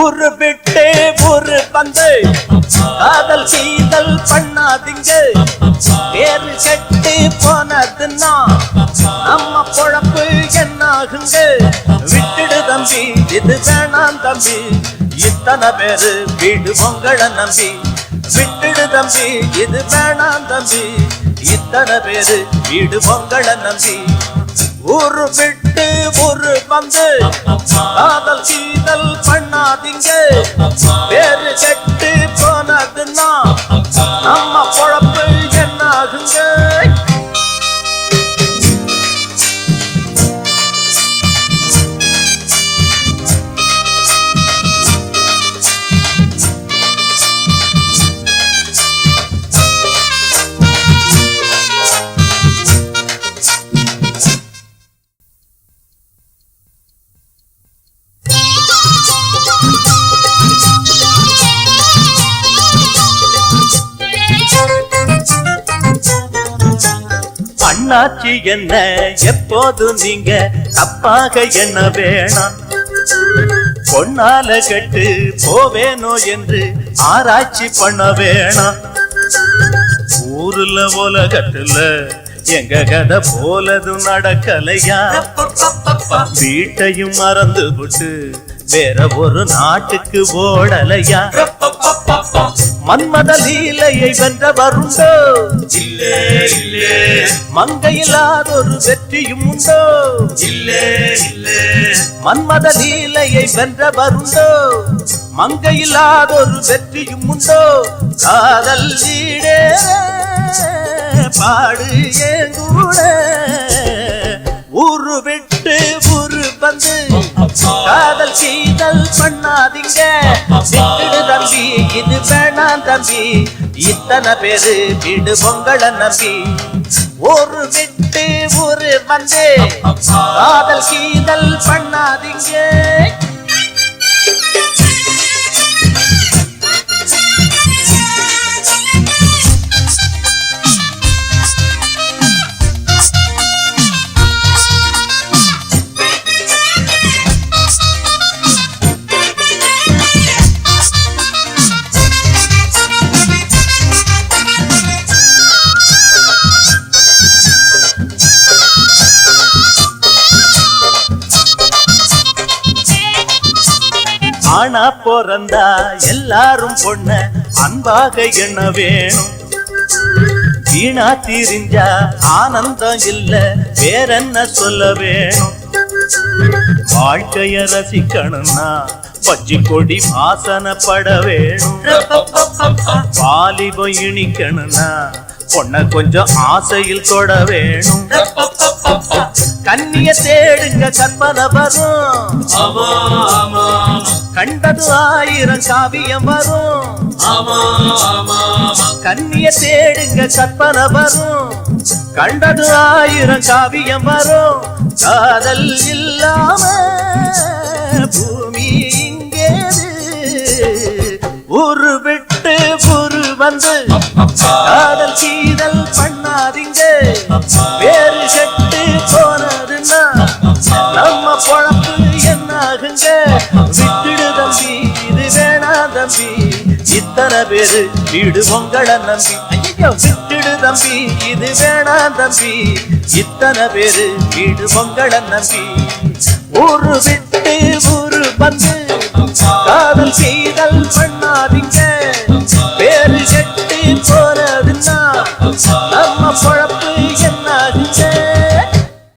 ஊரு விட்டே ஊரு வந்து காதல் சீதல் பண்ணாதீங்க. பேரு கெட்டு போனதுன்னா நம்ம பொழப்பு என்னாகுங்க? விட்டுடு தம்பி இது வேணாம் தம்பி. இத்தனை பேரு வீடு பொங்கலை நம்பி. விட்டுடு தம்பி இது வேணாம் தம்பி. இத்தனை பேரு வீடு பொங்கலை நம்பி. ஊரு விட்டு ஊரு வந்து பண்ணாதீங்க அண்ணாச்சி என்ன? எப்போது நீங்க தப்பாக என்ன வேணாம்? பொன்னால கட்டு போவேனோ என்று ஆராய்ச்சி பண்ண வேணாம். ஊருல உலகத்துல எங்க கதை போலதும் நடக்கலையா? வீட்டையும் மறந்து விட்டு வேற ஒரு நாட்டுக்கு ஓடலையா? மன்மத லீலையை வென்ற வருண்டோ இல்லே இல்லே. மங்கையில்லாதொரு வெற்றியும் உண்டோ? இல்லே இல்லே. மன்மத லீலையை வென்ற வருண்டோ மங்கையில்லாதொரு வெற்றியும் உண்டோ? காதல் ஈடே பாடு ஏங்கூட ஊரு விட்டு ஊரு வந்து காதல் கீதல் பண்ணாதீங்க விட்டுடு தம்பி இது வேணாம் தம்பி. இத்தனை பேரு வீடு பொங்கலை நம்பி. ஒரு விட்டு ஊரு வந்து காதல் கீதல் பண்ணாதீங்க. ஆனா பிறந்தா எல்லாரும் பொண்ண அன்பாக எண்ண வேணும். வீணா திரிஞ்சா ஆனந்தம் இல்ல வேறென்ன சொல்ல வேணும்? வாழ்க்கைய ரசிக்கணும்னா பச்சி கொடி வாசனைப்பட வேணும். வாலிபம் இனிக்கணும்னா பொண்ண கொஞ்சம் ஆசையில் தொட வேணும். கண்ணிய தேடுங்க கற்பனை வரும் ஆமா ஆமா. கண்டது ஆயிரம் காவியம் வரும். கண்ணிய தேடுங்க கற்பனை வரும் கண்டது ஆயிரம் காவியம் வரும். காதல் இல்லாம பூமி இங்கேது. ஊரு விட்டு ஊரு வந்து காதல் கீதல் பண்ணாதீங்க. வேறு விட்டுடு தம்பி இது வேணா தம்பி. இத்தனை பேரு வீடு பொங்கலை நம்பி. ஐயோ விட்டுடு தம்பி இது வேணா தம்பி. இத்தனை பேரு வீடு பொங்கலை நம்பி. ஊரு விட்டு ஊரு வந்து காதல் செய்தல் பண்ணாதீங்க